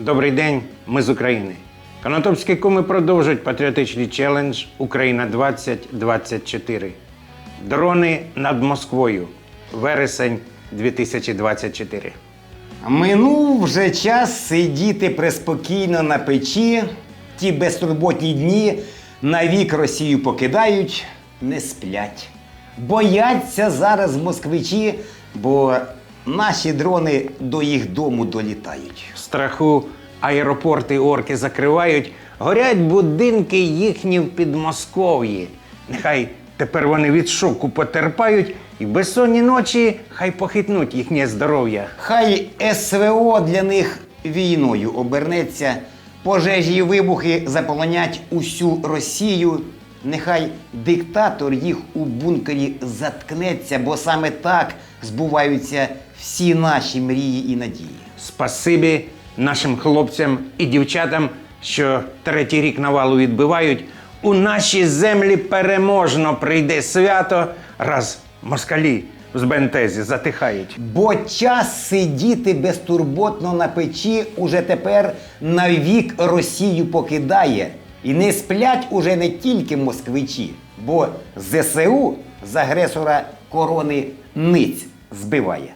Добрий день, ми з України. Конотопські куми продовжують патріотичний челендж Україна 2024. Дрони над Москвою. Вересень 2024. Минув вже час сидіти преспокійно на печі. Ті безтурботні дні навік Росію покидають, не сплять. Бояться зараз москвичі, бо наші дрони до їх дому долітають. Страху аеропорти орки закривають, горять будинки їхні в Підмосков'ї. Нехай тепер вони від шоку потерпають, і безсонні ночі хай похитнуть їхнє здоров'я. Хай СВО для них війною обернеться, пожежі і вибухи заполонять усю Росію. Нехай диктатор їх у бункері заткнеться, бо саме так збуваються всі наші мрії і надії. Спасибі нашим хлопцям і дівчатам, що третій рік навалу відбивають. У наші землі переможно прийде свято, раз москалі з бентезі затихають. Бо час сидіти безтурботно на печі уже тепер навік Росію покидає. І не сплять уже не тільки москвичі, бо ЗСУ з агресора корони ниць збиває.